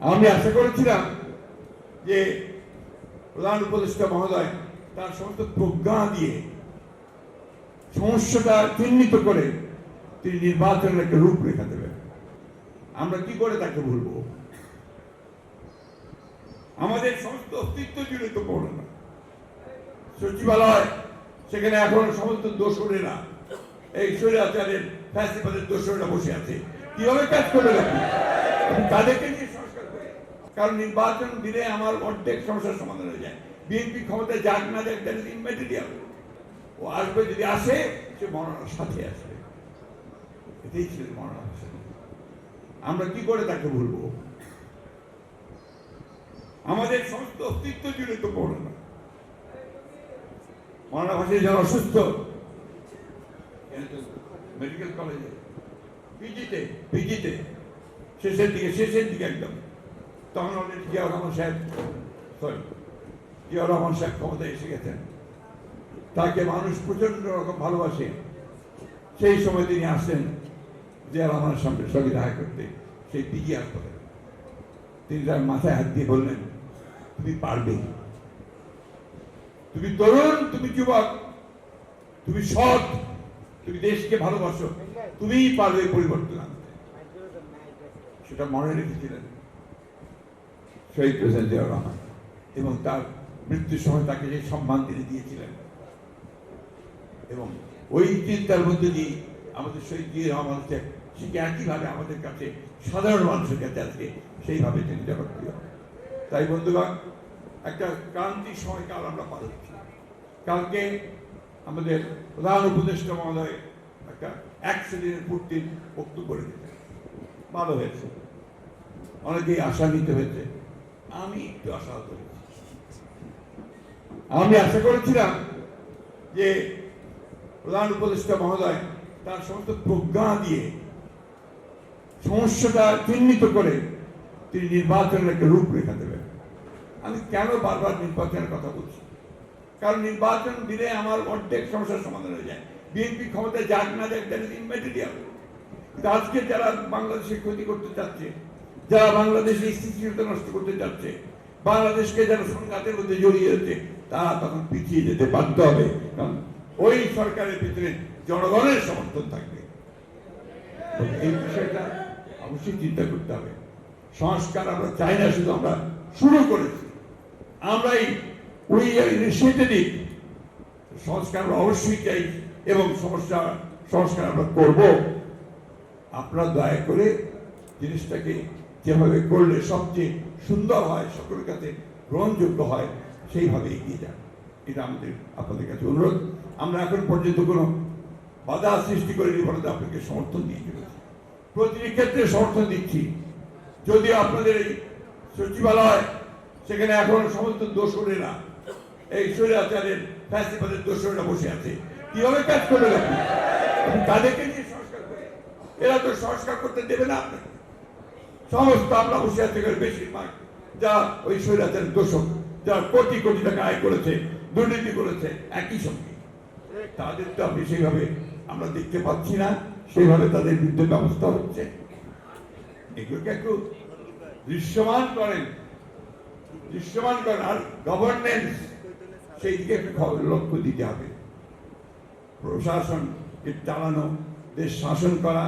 আমি আশা করেছিলাম যে প্রধান উপদেষ্টা মহোদয় তার সমস্ত প্রজ্ঞা দিয়ে সমস্যাটা চিহ্নিত করে তিনি নির্বাচনের একটা রূপরেখা দেবেন। আমরা কি করে তাকে ভুলবো? আমাদের সমস্ত অস্তিত্ব জুড়ে তো পড়ে না। সচিবালয়, সেখানে এখন সমস্ত দোষরেরা এই স্বৈরাচারের ফ্যাসিবাদের দোষরেরা বসে আছে। কীভাবে কাজ করবে তাদেরকে নিয়ে কারণ নির্বাচন দিলে আমার অর্ধেক সমস্যার সমাধান হয়ে যায়। বিএনপি ক্ষমতায় যাক না যাক দ্যাট ইজ ইনমেটেরিয়াল ও আসবে, যদি আসে, সে মরণের সাথে আসবে। এটাই ছিল হোসেন আমরা কি করে তাকে ভুলবো? আমাদের সমস্ত অস্তিত্ব জুড়ে তো পড়ে না মরণা ভাষী যারা অসুস্থ। মেডিকেল কলেজে পিজিতে পিজিতে শেষের দিকে শেষের দিকে একদম। তখন অলরেডি জিয়াউর রহমান সাহেব সরি জিয়াউর রহমান সাহেব ক্ষমতায় এসে গেছেন তাকে মানুষ প্রচণ্ড রকম ভালোবাসে সেই সময় তিনি আসেন জিয়া রহমানের সঙ্গে সঙ্গে দেখা করতে সেই পিজি হাসপাতালে তিনি তার মাথায় হাত দিয়ে বললেন তুমি পারবে তুমি তরুণ তুমি যুবক তুমি সৎ তুমি দেশকে ভালোবাসো তুমিই পারবে পরিবর্তন আনতে সেটা মনে রেখেছিলেন শহীদ প্রেসিডেন্ট জিয়াউর রহমান এবং তার মৃত্যুর সময় তাকে যে সম্মান তিনি দিয়েছিলেন। এবং ওই চিন্তার মধ্যে দিয়ে আমাদের শহীদ জিয়া রহমান হচ্ছে সেটা একইভাবে আমাদের কাছে সাধারণ মানুষের কাছে আজকে সেইভাবে তিনি জনপ্রিয়। তাই বন্ধুগণ, একটা ক্রান্তির সময়কাল আমরা পার হচ্ছি। কালকে আমাদের প্রধান উপদেষ্টা মহোদয় একটা একশো দিনের পূর্তির বক্তব্য রেখেছেন। ভালো হয়েছে। অনেকেই আশা নিতে হয়েছে। আমি একটু আশাহত হয়েছি আমি আশা করেছিলাম যে প্রধান উপদেষ্টা মহোদয় তার সমস্ত প্রজ্ঞা দিয়ে সমস্যাটা চিহ্নিত করে তিনি নির্বাচনের একটা রূপরেখা দেবেন। আমি কেন বারবার নির্বাচনের কথা বলছি? কারণ নির্বাচন দিলে আমার অর্ধেক সমস্যার সমাধান হয়ে যায়। বিএনপি ক্ষমতায় যাক না যাক দ্যাট ইজ ইনমেটেরিয়াল আজকে যারা বাংলাদেশে ক্ষতি করতে চাচ্ছে যারা বাংলাদেশের স্থিতিশীলতা নষ্ট করতে চাচ্ছে বাংলাদেশকে যারা সংঘাতের মধ্যে জড়িয়ে যাচ্ছে তারা তখন পিছিয়ে যেতে বাধ্য হবে। কারণ ওই সরকারের ভিতরে জনগণের সমর্থন থাকবে। এই বিষয়টা অবশ্যই চিন্তা করতে হবে। সংস্কার আমরা চাই না, শুধু আমরা শুরু করেছি। আমরাই উই ইনিশিয়েটিভ সংস্কার আমরা অবশ্যই চাই এবং সমস্যা সংস্কার আমরা করব। আপনারা দয়া করে জিনিসটাকে যেভাবে করলে সবচেয়ে সুন্দর হয়, সকলের কাছে গ্রহণযোগ্য হয়, সেইভাবে এগিয়ে যান। এটা আমাদের, আপনাদের কাছে অনুরোধ। আমরা এখন পর্যন্ত কোনো বাধা সৃষ্টি করিনি বলতে আপনাকে সমর্থন দিয়ে চলেছি। প্রতিটি ক্ষেত্রে সমর্থন দিচ্ছি। যদি আপনাদের এই সচিবালয়, সেখানে এখন সমস্ত দোষরেরা এই স্বৈরাচারের, ফ্যাসিবাদের দোষরেরা বসে আছে, কীভাবে কাজ করবে আপনি তাদেরকে নিয়ে সংস্কার করে। এরা তো সংস্কার করতে দেবে না আপনাকে। সমস্ত আমরা আছি এখানে বেশিরভাগ যা ওই স্বৈরাচারের দোষক, যারা কোটি কোটি টাকা আয় করেছে, দুর্নীতি করেছে, একই সঙ্গে। তাদের তো আপনি সেইভাবে আমরা দেখতে পাচ্ছি না, সেইভাবে তাদের বিরুদ্ধে ব্যবস্থা হচ্ছে। এগুলোকে একটু দৃশ্যমান করেন। দৃশ্যমান করেন, আর গভর্নেন্স সেই দিকে একটু লক্ষ্য দিতে হবে। প্রশাসনকে চালানো, দেশ শাসন করা,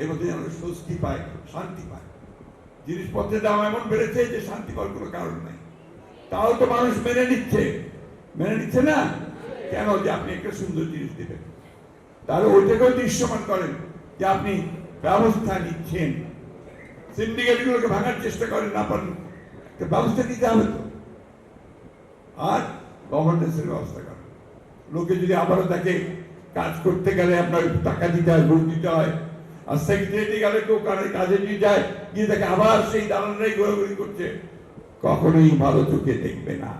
এর মধ্যে যেন স্বস্তি পায়, শান্তি পায়। জিনিসপত্রের দাম এমন বেড়েছে যে শান্তি পাওয়ার কোনো কারণ নাই। তাও তো মানুষ মেনে নিচ্ছে। মেনে নিচ্ছে না? কেন যে আপনি একটা সুন্দর জিনিস দেবেন? তাহলে ওইটাকেও দৃশ্যমান করেন যে আপনি ব্যবস্থা নিচ্ছেন। সিন্ডিকেটগুলোকে ভাঙার চেষ্টা করেন, না পারেন। ব্যবস্থা নিতে হবে তো। আর গভর্নেন্সের ব্যবস্থা করেন। লোকে যদি আবারও তাকে কাজ করতে গেলে আপনার টাকা দিতে হয় ঘুষ দিতে হয় আর সেক্রেটারি গেলে কেউ কারও কাজে নিয়ে যায়, গিয়ে দেখে আবার সেই দালানরাই ঘোরাঘুরি করছে। কখনোই ভালো চোখে দেখবে না।